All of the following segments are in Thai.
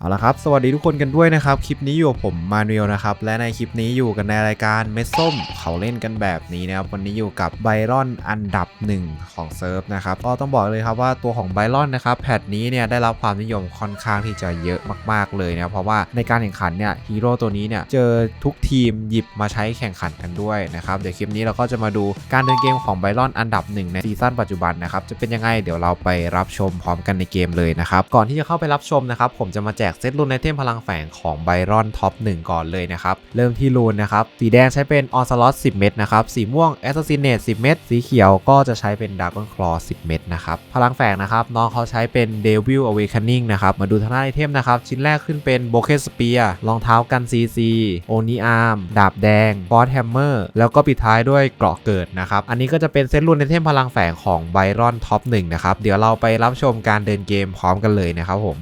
เอาละครับ สวัสดีทุกคนกันด้วยนะครับ คลิปนี้อยู่ผมมานูเอลนะครับ และในคลิปนี้อยู่กันในรายการเม็ดส้มเขาเล่นกันแบบนี้นะครับ วันนี้อยู่กับไบรอนอันดับหนึ่งของเซิร์ฟนะครับ ก็ต้องบอกเลยครับว่าตัวของไบรอนนะครับ แพทนี้เนี่ยได้รับความนิยมค่อนข้างที่จะเยอะมาก ๆเลยนะ เพราะว่าในการแข่งขันเนี่ยฮีโร่ตัวนี้เนี่ยเจอทุกทีมหยิบมาใช้แข่งขันกันด้วยนะครับ เดี๋ยวคลิปนี้เราก็จะมาดูการเดินเกมของไบรอนอันดับหนึ่งในซีซั่นปัจจุบันนะครับ จะเป็นยังไงเดี๋ยวเราไปรับชมพร้อมกันในเกมเลยนะครับ ก่อนที่จะเข้าไปรับชมนะครับผมจะมาแจกเซตรุ่นไอเทมพลังแฝงของไบรอนท็อป1 ก่อนเลยนะครับ เริ่มที่รูนนะครับ สีแดงใช้เป็นออสลอต10 เม็ดนะครับ สีม่วงแอสซัสซินเนต10 เม็ดสีเขียวก็จะใช้เป็นดาร์กคลอ10 เม็ดนะครับ พลังแฝงนะครับ น้องเขาใช้เป็นเดวิลอเวคันนิ่งนะครับ มาดูทางหน้าไอเทมนะครับ ชิ้นแรกขึ้นเป็นโบเคสเปียรองเท้ากันซีซีโอนิอาร์มดาบแดงฟอสแฮมเมอร์แล้วก็ปิดท้ายด้วยเกราะเกิดนะครับอันนี้ก็จะเป็นเซตรุ่นไอเทมพลังแฝงของไบรอนท็อป1นะครับเดี๋ยวเราไปรับชมการเดินเกมพร้อมกันเลยนะครับผม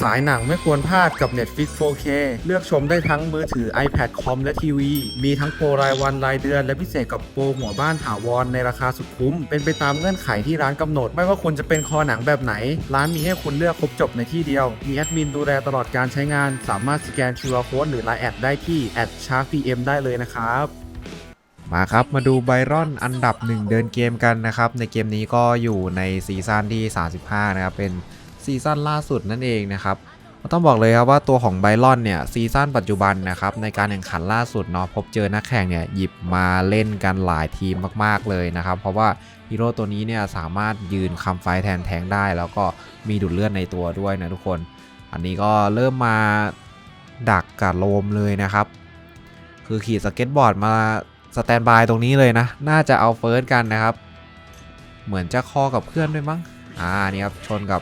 สายหนังไม่ควรพลาดกับ Netflix 4K เลือกชมได้ทั้งมือถือ iPad คอม และทีวี มีทั้งโปรรายวันรายเดือน และพิเศษกับโปรหัวบ้านถาวรในราคาสุดคุ้ม เป็นไปตามเงื่อนไขที่ร้านกำหนด ไม่ว่าคุณจะเป็นคอหนังแบบไหน ร้านมีให้คุณเลือกครบจบในที่เดียว มีแอดมินดูแลตลอดการใช้งาน สามารถสแกน QR Code หรือ Line แอดได้ที่ @sharkpm ได้เลยนะครับมาครับ มาดูไบรอนอันดับ 1 เดินเกมกันนะครับ ในเกมนี้ก็อยู่ในซีซั่นที่ 35 นะครับ เป็น ซีซั่นล่าสุดนั่นเองนะครับต้องบอกเลยครับว่าตัวของไบรอนเนี่ยซีซั่นปัจจุบันนะครับในการแข่งขันล่าสุดเนาะพบเจอนักแข่งเนี่ยหยิบมาเล่นกันหลายทีมมากๆเลยนะครับ เพราะว่าฮีโร่ตัวนี้เนี่ยสามารถยืนคำไฟแทนแทงได้ แล้วก็มีดูดเลือดในตัวด้วยนะทุกคน อันนี้ก็เริ่มมาดักกับโลมเลยนะครับ คือขี่สเก็ตบอร์ดมาสแตนบายตรงนี้เลยนะ น่าจะเอาเฟิร์สกันนะครับ เหมือนจะคอกับเพื่อนด้วยมั้งอ่านี่ครับชนกับ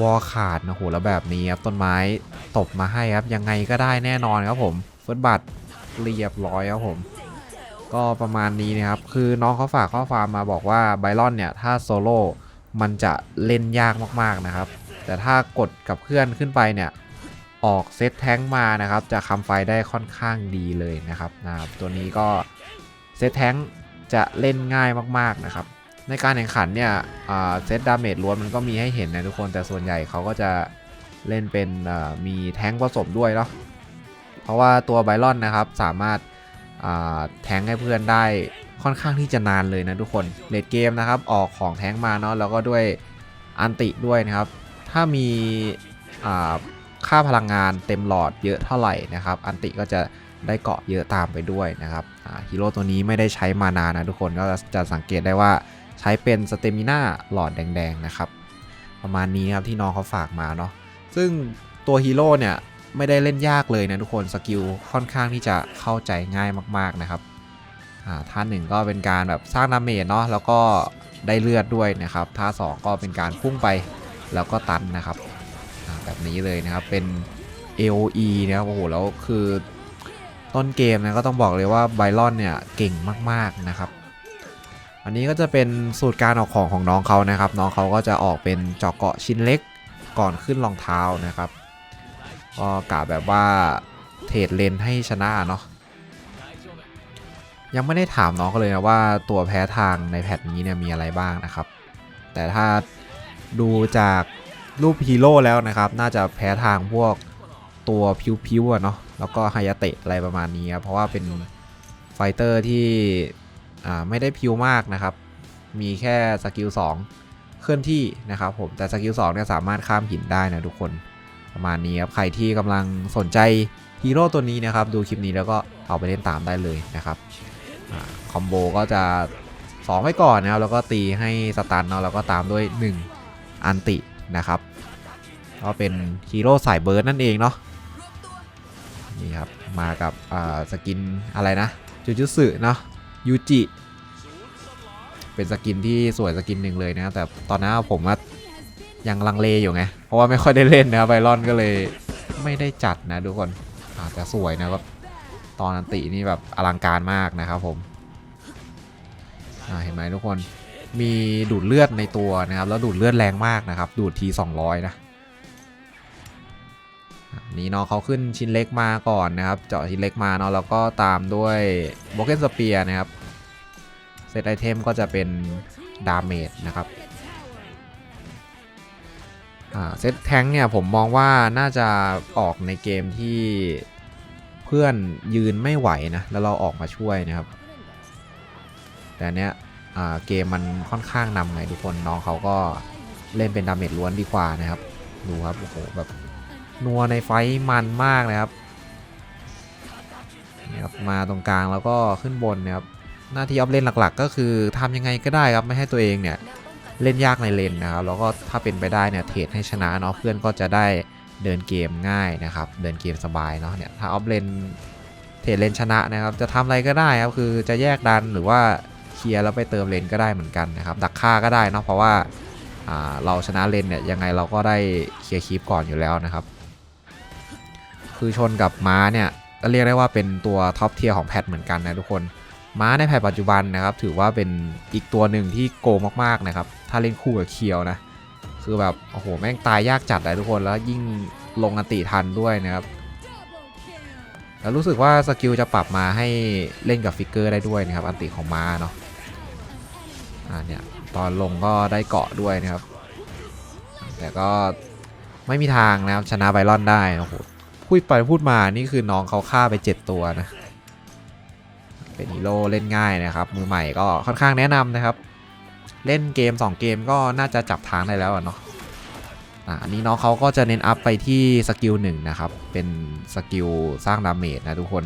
วอลขาดนะโหแล้วแบบนี้ครับต้นไม้ตบมาให้ครับยังไงก็ได้แน่นอนครับผมเฟิร์สบัตเรียบร้อยครับผม ก็ประมาณนี้นะครับ คือน้องเขาฝากข้อความมาบอกว่าไบรอนเนี่ย ถ้าโซโล่มันจะเล่นยากมากๆนะครับ แต่ถ้ากดกับเพื่อนขึ้นไปเนี่ย ออกเซตแท้งมานะครับ จะคำไฟได้ค่อนข้างดีเลยนะครับนะครับ ตัวนี้ก็เซตแท้งจะเล่นง่ายมากๆนะครับ ในการแข่งขันเนี่ยเซตดาเมจล้วนมันก็มีให้เห็นนะทุกคนแต่ส่วนใหญ่เขาก็จะเล่นเป็นมีแท้งผสมด้วยเนาะเพราะว่าตัวไบรอนนะครับสามารถแท้งให้เพื่อนได้ค่อนข้างที่จะนานเลยนะทุกคนเลดเกมนะครับออกของแท้งมาเนาะแล้วก็ด้วยอันติด้วยนะครับ ถ้ามีค่าพลังงานเต็มหลอดเยอะเท่าไหร่นะครับ อันติก็จะได้เกาะเยอะตามไปด้วยนะครับฮีโร่ตัวนี้ไม่ได้ใช้มานานนะทุกคนก็จะสังเกตได้ว่า ใช้เป็นสเตมิน่าหลอดแดงๆนะครับ ประมาณนี้ครับที่น้องเขาฝากมาเนาะซึ่งตัวฮีโร่เนี่ยไม่ได้เล่นยากเลยนะทุกคนสกิลค่อนข้างที่จะเข้าใจง่ายมากๆนะครับท่าหนึ่งก็เป็นการแบบสร้างดาเมจเนาะแล้วก็ได้เลือดด้วยนะครับท่าสองก็เป็นการพุ่งไปแล้วก็ตันนะครับแบบนี้เลยนะครับเป็น AOE นะครับโอ้โหแล้วคือต้นเกมนะก็ต้องบอกเลยว่าไบรอนเนี่ยเก่งมากๆนะครับ อันนี้ก็จะเป็นสูตรการออกของของน้องเขานะครับ น้องเขาก็จะออกเป็นเจาะเกาะชิ้นเล็กก่อนขึ้นรองเท้านะครับ ก็กะแบบว่าเทรดเลนให้ชนะเนาะยังไม่ได้ถามน้องเขาเลยนะว่าตัวแพ้ทางในแพทนี้เนี่ยมีอะไรบ้างนะครับ แต่ถ้าดูจากรูปฮีโร่แล้วนะครับ น่าจะแพ้ทางพวกตัวพิวๆอะเนาะแล้วก็ไฮยาเตะอะไรประมาณนี้ครับเพราะว่าเป็นไฟเตอร์ที่ อ่าไม่ได้พิวมากนะครับ มีแค่สกิล2เคลื่อนที่นะครับผมแต่สกิล2เนี่ยสามารถข้ามหินได้นะทุกคนประมาณนี้ครับใครที่กำลังสนใจฮีโร่ตัวนี้นะครับ ดูคลิปนี้แล้วก็เอาไปเล่นตามได้เลยนะครับอคอมโบก็จะ2ไว้ก่อนนะครับแล้วก็ตีให้สตันเนาะแล้วก็ตามด้วย 1 อันตินะครับก็เป็นฮีโร่สายเบิร์ดนั่นเองเนาะนี่ครับ มากับสกินอะไรนะจูจูสึเนาะ ยูจิ เป็นสกินที่สวยสกินหนึ่งเลยนะ แต่ตอนนั้นผมว่ายังลังเลอยู่ไง เพราะว่าไม่ค่อยได้เล่นนะไบรอนก็เลยไม่ได้จัดนะทุกคนอาจจะสวยนะครับ ตอนอันตินี่แบบอลังการมากนะครับผมเห็นไหมทุกคนมีดูดเลือดในตัวนะครับ แล้วดูดเลือดแรงมากนะครับ ดูดที200 นะอะ นี่เนาะเขาขึ้นชิ้นเล็กมาก่อนนะครับ เจาะชิ้นเล็กมาเนาะแล้วก็ตามด้วยโบเกนสเปียนะครับเซตไอเทมก็จะเป็นดาเมจนะครับเซตแทงเนี่ยผมมองว่าน่าจะออกในเกมที่เพื่อนยืนไม่ไหวนะ แล้วเราออกมาช่วยนะครับ แต่อันเนี้ยเกมมันค่อนข้างนำไงทุกคนน้องเขาก็เล่นเป็นดาเมจล้วนดีกว่านะครับ ดูครับโอ้โหแบบ นัวในไฟมันมากนะครับนี่ครับ มาตรงกลางแล้วก็ขึ้นบนนะครับ หน้าที่ออฟเลนหลักๆ ก็คือทำยังไงก็ได้ครับ ไม่ให้ตัวเองเนี่ยเล่นยากในเลนนะครับ แล้วก็ถ้าเป็นไปได้เนี่ยเทรดให้ชนะเนาะเพื่อนก็จะได้เดินเกมง่ายนะครับ เดินเกมสบายเนาะเนี่ยถ้าออฟเลนเทรดเลนชนะนะครับ จะทำอะไรก็ได้ครับคือจะแยกดันหรือว่าเคลียร์แล้วไปเติมเลนก็ได้เหมือนกันนะครับ ดักฆ่าก็ได้เนาะเพราะว่าเราชนะเลนเนี่ยยังไงเราก็ได้เคลียร์คีปก่อนอยู่แล้วนะครับ คือชนกับม้าเนี่ยก็เรียกได้ว่าเป็นตัวท็อปเทียร์ของแพทเหมือนกันนะทุกคน ม้าในแพทปัจจุบันนะครับ ถือว่าเป็นอีกตัวหนึ่งที่โกมากๆนะครับ ถ้าเล่นคู่กับเคียวนะ คือแบบโอ้โหแม่งตายยากจัดเลยทุกคนแล้วยิ่งลงอันติทันด้วยนะครับแล้วรู้สึกว่าสกิลจะปรับมาให้เล่นกับฟิกเกอร์ได้ด้วยนะครับ อันติของม้าเนาะอ่าเนี่ยตอนลงก็ได้เกาะด้วยนะครับ แต่ก็ไม่มีทางนะครับชนะไบรอนได้โอ้โห พูดไปพูดมานี่คือน้องเขาฆ่าไป 7 ตัวนะ เป็นฮีโร่เล่นง่ายนะครับ มือใหม่ก็ค่อนข้างแนะนำนะครับ เล่นเกม 2 เกมก็น่าจะจับทางได้แล้วเนาะอันนี้น้องเขาก็จะเน้นอัพไปที่สกิลหนึ่งนะครับ เป็นสกิลสร้างดาเมจนะทุกคน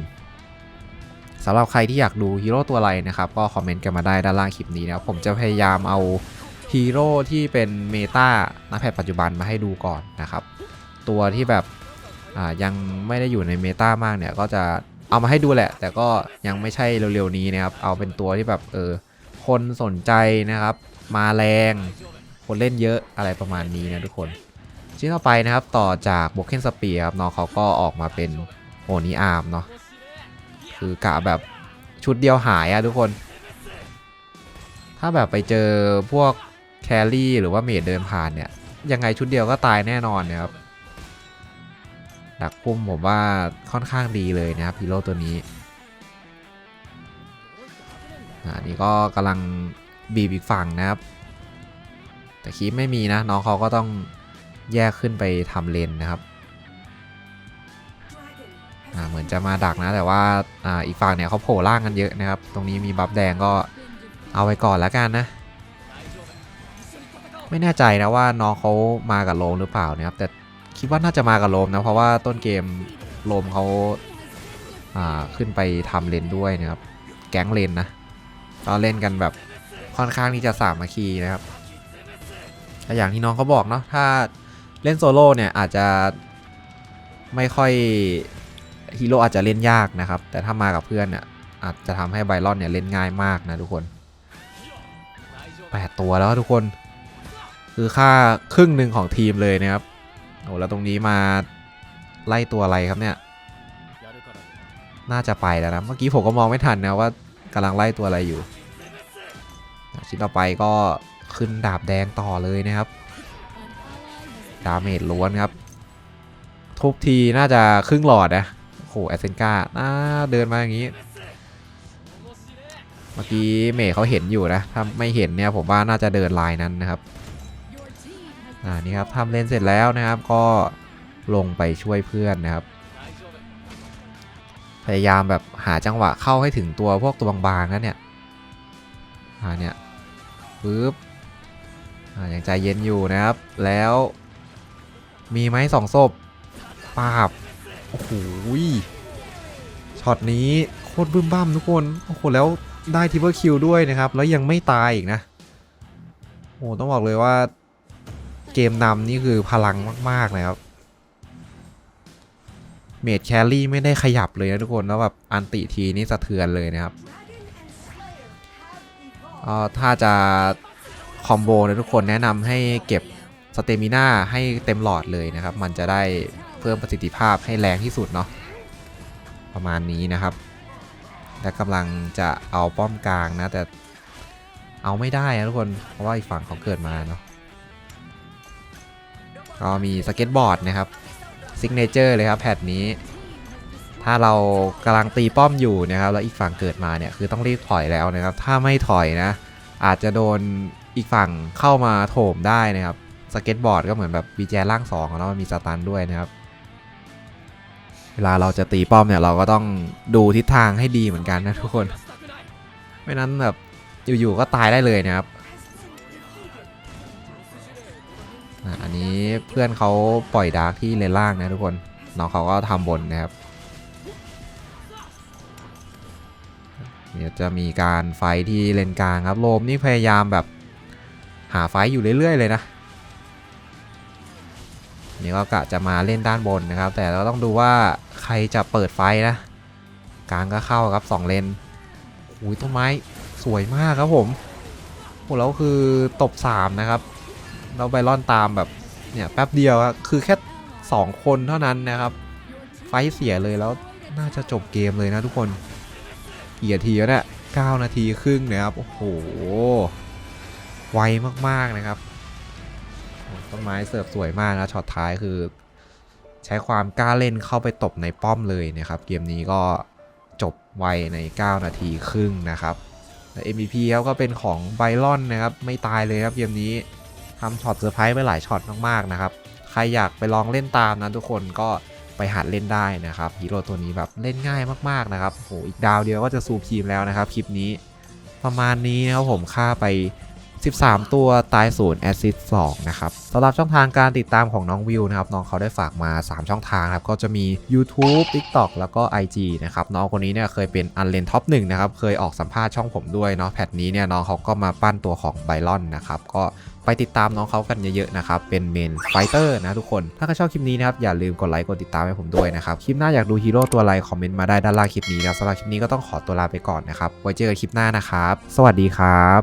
สำหรับใครที่อยากดูฮีโร่ตัวอะไรนะครับ ก็คอมเมนต์กันมาได้ด้านล่างคลิปนี้นะครับผมจะพยายามเอาฮีโร่ที่เป็นเมตาณแพทปัจจุบันมาให้ดูก่อนนะครับ ตัวที่แบบ ยังไม่ได้อยู่ในเมตามากเนี่ยก็จะเอามาให้ดูแหละ แต่ก็ยังไม่ใช่เร็วๆนี้นะครับ เอาเป็นตัวที่แบบเออคนสนใจนะครับ มาแรง คนเล่นเยอะอะไรประมาณนี้นะทุกคน ชิ้นต่อไปนะครับต่อจากโบเคนสเปียครับน้องเขาก็ออกมาเป็นโอนิอาร์มเนาะคือกะแบบชุดเดียวหายอะทุกคน ถ้าแบบไปเจอพวกแครี่หรือว่าเมดเดินผ่านเนี่ย ยังไงชุดเดียวก็ตายแน่นอนนะครับ ดักพุ่มผมว่าค่อนข้างดีเลยนะครับฮีโร่ตัวนี้อันนี้ก็กำลังบีบอีกฝั่งนะครับ แต่คีปไม่มีนะ น้องเขาก็ต้องแยกขึ้นไปทำเลนนะครับอ่าเหมือนจะมาดักนะ แต่ว่าอ่าอีกฝั่งเนี่ยเขาโผล่ล่างกันเยอะนะครับ ตรงนี้มีบัฟแดงก็เอาไว้ก่อนแล้วกันนะ ไม่แน่ใจนะว่าน้องเขามากับโลหรือเปล่านะครับ แต่ คิดว่าน่าจะมากับโลมนะ เพราะว่าต้นเกมโลมเขาขึ้นไปทำเลนด้วยนะครับ แก๊งเลนนะก็เล่นกันแบบค่อนข้างที่จะสามัคคีนะครับแต่อย่างที่น้องเขาบอกเนาะถ้าเล่นโซโล่เนี่ยอาจจะไม่ค่อยฮีโร่อาจจะเล่นยากนะครับ แต่ถ้ามากับเพื่อนเนี่ยอาจจะทำให้ไบรอนเนี่ยเล่นง่ายมากนะทุกคนแปดตัวแล้วทุกคน คือค่าครึ่งหนึ่งของทีมเลยนะครับ โอ้แล้วตรงนี้มาไล่ตัวอะไรครับเนี่ย น่าจะไปแล้วนะ เมื่อกี้ผมก็มองไม่ทันนะว่ากำลังไล่ตัวอะไรอยู่ชิ้นต่อไปก็ขึ้นดาบแดงต่อเลยนะครับ ดาเมจล้วนครับ ทุบทีน่าจะครึ่งหลอดนะโอ้โหแอสเซนกาน่าเดินมาอย่างนี้ เมื่อกี้เมย์เขาเห็นอยู่นะ ถ้าไม่เห็นเนี่ยผมว่าน่าจะเดินลายนั้นนะครับ อ่านี่ครับทำเลนเสร็จแล้วนะครับ ก็ลงไปช่วยเพื่อนนะครับ พยายามแบบหาจังหวะเข้าให้ถึงตัวพวกตัวบางๆนั่นเนี่ยอ่าเนี่ยปึ๊บอ่ายังใจเย็นอยู่นะครับ แล้วมีไหมสองศพปาบโอ้โหช็อตนี้โคตรบึ้มบ้ามทุกคนโอ้โหแล้วได้ทิปเปอร์คิวด้วยนะครับ แล้วยังไม่ตายอีกนะโอ้ต้องบอกเลยว่า เกมนำนี่คือพลังมาก ๆ นะครับ เมดแครี่ไม่ได้ขยับเลยนะทุกคน แล้วแบบอันติทีนี่สะเทือนเลยนะครับก็ถ้าจะคอมโบนะทุกคนแนะนำให้เก็บสเตมิน่าให้เต็มหลอดเลยนะครับ มันจะได้เพิ่มประสิทธิภาพให้แรงที่สุดเนาะประมาณนี้นะครับ และกำลังจะเอาป้อมกลางนะ แต่เอาไม่ได้นะทุกคน เพราะว่าอีกฝั่งเขาเกิดมาเนาะ ก็มีสเก็ตบอร์ดนะครับซิกเนเจอร์เลยครับแพทนี้ ถ้าเรากำลังตีป้อมอยู่นะครับแล้วอีกฝั่งเกิดมาเนี่ยคือต้องรีบถอยแล้วนะครับ ถ้าไม่ถอยนะ อาจจะโดนอีกฝั่งเข้ามาโถมได้นะครับสเก็ตบอร์ดก็เหมือนแบบวีแจร่างสองแล้วมันมีสตันด้วยนะครับ เวลาเราจะตีป้อมเนี่ยเราก็ต้องดูทิศทางให้ดีเหมือนกันนะทุกคน ไม่นั้นแบบอยู่ๆก็ตายได้เลยนะครับ อันนี้เพื่อนเขาปล่อยดาร์กที่เลนล่างนะทุกคนน้องเขาก็ทำบนนะครับเดี๋ยวจะมีการไฟที่เลนกลางครับโลมนี่พยายามแบบหาไฟอยู่เรื่อย ๆ เลยนะนี่ก็กะจะมาเล่นด้านบนนะครับ แต่เราต้องดูว่าใครจะเปิดไฟนะ กลางก็เข้าครับ 2 เลนอุ้ยต้นไม้สวยมากครับผมโอ้แล้วคือตบ 3 นะครับ เราไบรอนตามแบบเนี่ยแป๊บเดียวคือแค่ 2 คนเท่านั้นนะครับ ไฟเสียเลยแล้วน่าจะจบเกมเลยนะทุกคนกี่นาทีแล้วเนี่ย9นาทีครึ่งนะครับ โอ้โห ไวมากๆนะครับ ต้นไม้เสิร์ฟสวยมากนะช็อตท้ายคือ ใช้ความกล้าเล่นเข้าไปตบในป้อมเลยนะครับ เกมนี้ก็จบไวใน 9 นาทีครึ่งนะครับและ MVP ครับก็เป็นของไบรอนนะครับ ไม่ตายเลยครับเกมนี้ ทำช็อตเซอร์ไพรส์ไปหลายช็อตมากๆนะครับ ใครอยากไปลองเล่นตามนะทุกคนก็ไปหัดเล่นได้นะครับฮีโร่ตัวนี้แบบเล่นง่ายมากๆนะครับโหอีกดาวเดียวก็จะซูมทีมแล้วนะครับคลิปนี้ ประมาณนี้นะครับผมค่าไป 13 ตัวตายศูนย์แอสซิสต์2นะครับสำหรับช่องทางการติดตามของน้องวิวนะครับน้องเขาได้ฝากมา 3 ช่องทางครับก็จะมี YouTube TikTok แล้วก็ IG นะครับน้องคนนี้เนี่ยเคยเป็นอันเลนท็อปหนึ่งนะครับเคยออกสัมภาษณ์ช่องผมด้วยเนาะแพทนี้เนี่ยน้องเขาก็มาปั้นตัวของไบรอนนะครับก็ ไปติดตามน้องเขากันเยอะๆนะครับ เป็นเมนไฟเตอร์นะทุกคน ถ้าใครชอบคลิปนี้นะครับ อย่าลืมกดไลค์กดติดตามให้ผมด้วยนะครับ คลิปหน้าอยากดูฮีโร่ตัวอะไรคอมเมนต์มาได้ด้านล่างคลิปนี้นะสำหรับคลิปนี้ก็ต้องขอตัวลาไปก่อนนะครับ ไว้เจอกันคลิปหน้านะครับ สวัสดีครับ